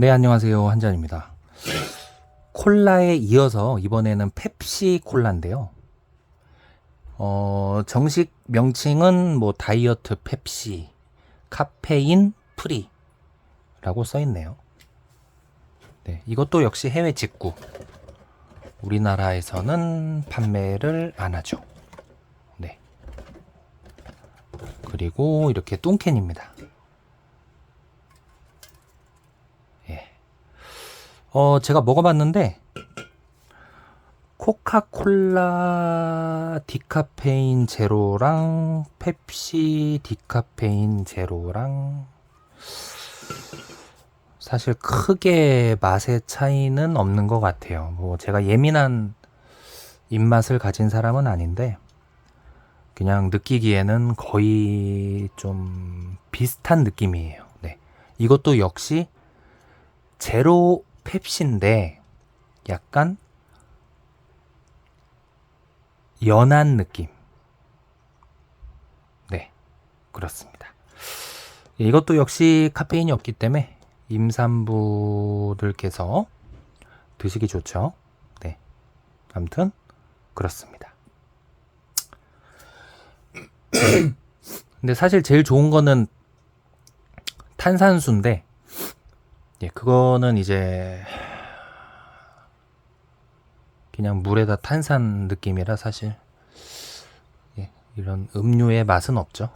네, 안녕하세요. 한잔입니다. 콜라에 이어서 이번에는 펩시 콜라인데요. 어, 정식 명칭은 뭐 다이어트 펩시, 카페인 프리라고 써 있네요. 네, 이것도 역시 해외 직구. 우리나라에서는 판매를 안 하죠. 네. 그리고 이렇게 똥캔입니다. 어, 제가 먹어봤는데, 코카콜라 디카페인 제로랑 펩시 디카페인 제로랑 사실 크게 맛의 차이는 없는 것 같아요. 뭐 제가 예민한 입맛을 가진 사람은 아닌데 그냥 느끼기에는 거의 좀 비슷한 느낌이에요. 네. 이것도 역시 제로 펩시인데 약간 연한 느낌. 네. 그렇습니다. 이것도 역시 카페인이 없기 때문에 임산부들께서 드시기 좋죠. 네. 아무튼 그렇습니다. 근데 사실 제일 좋은 거는 탄산수인데 예, 그거는 이제 그냥 물에다 탄산 느낌이라 사실 예, 이런 음료의 맛은 없죠.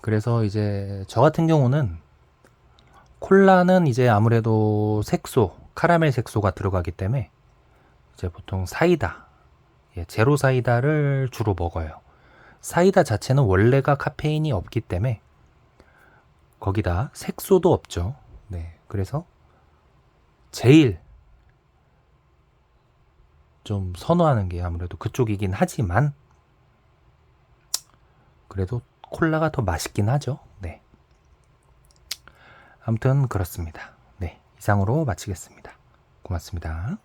그래서 이제 저 같은 경우는 콜라는 이제 아무래도 색소, 카라멜 색소가 들어가기 때문에 이제 보통 사이다, 예, 제로 사이다를 주로 먹어요. 사이다 자체는 원래가 카페인이 없기 때문에 거기다 색소도 없죠. 네, 그래서 제일 좀 선호하는 게 아무래도 그쪽이긴 하지만 그래도 콜라가 더 맛있긴 하죠. 네. 아무튼 그렇습니다. 네. 이상으로 마치겠습니다. 고맙습니다.